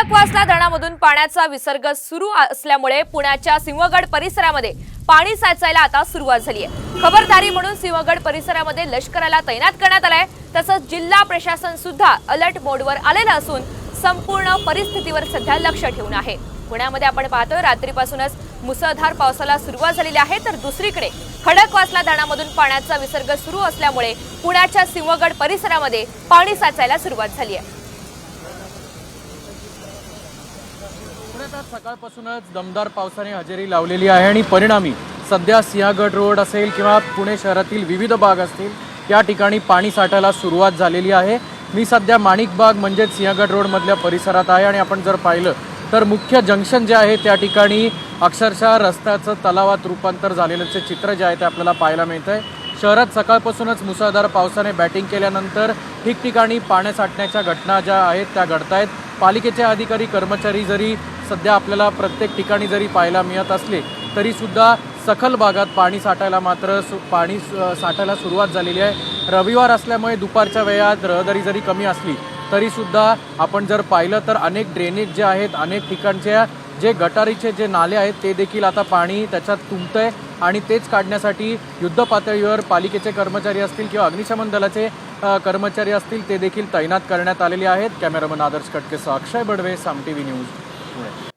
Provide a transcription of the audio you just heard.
खडकवासला धरणामधून पाण्याचा विसर्ग सुरू असल्यामुळे पुण्याच्या सिंहगड परिसरामध्ये पाणी साचायला आता सुरुवात झाली आहे. खबरदारी म्हणून सिंहगड परिसरामध्ये लष्कराला तैनात करण्यात आलाय. तसंच जिल्हा प्रशासन सुद्धा अलर्ट मोडवर आलेलं असून संपूर्ण परिस्थितीवर सध्या लक्ष ठेवून आहे. पुण्यामध्ये आपण पाहतोय रात्रीपासूनच मुसळधार पावसाला सुरुवात झालेली आहे. तर दुसरीकडे खडकवासला धरणामधून पाण्याचा विसर्ग सुरू असल्यामुळे पुण्याच्या सिंहगड परिसरामध्ये पाणी साचायला सुरुवात झाली आहे. पुण्यात सकाळपासूनच दमदार पावसाने हजेरी लावलेली आहे आणि परिणामी सध्या सिंहगड रोड असेल किंवा पुणे शहरातील विविध भाग असतील त्या ठिकाणी पाणी साठायला सुरुवात झालेली आहे. मी सध्या माणिकबाग म्हणजेच सिंहगड रोडमधल्या परिसरात आहे आणि आपण जर पाहिलं तर मुख्य जंक्शन जे आहे त्या ठिकाणी अक्षरशः रस्त्याचं तलावात रूपांतर झालेलंचे चित्र जे आहे ते आपल्याला पाहायला मिळतं आहे शहरात सकाळपासूनच मुसळधार पावसाने बॅटिंग केल्यानंतर ठिकठिकाणी पाण्या साठण्याच्या घटना ज्या आहेत त्या घडत आहेत पालिकेचे अधिकारी कर्मचारी जरी सध्या आपल्याला प्रत्येक ठिकाणी जरी पाहायला मिळत असले तरीसुद्धा सखल भागात पाणी साठायला मात्र सु पाणी साठायला सुरुवात झालेली आहे. रविवार असल्यामुळे दुपारच्या वेळात रहदारी जरी कमी असली तरीसुद्धा आपण जर पाहिलं तर अनेक ड्रेनेज जे आहेत अनेक ठिकाणच्या जे गटारीचे जे नाले आहेत ते देखील आता पाणी त्याच्यात तुंबतंय आणि तेच काढण्यासाठी युद्ध पातळीवर पालिकेचे कर्मचारी असतील किंवा अग्निशमन दलाचे कर्मचारी असतील ते देखील तैनात करण्यात आलेले आहेत. Cameraman Adarsh कटकेसह Akshay Badve Saam T V news Pune.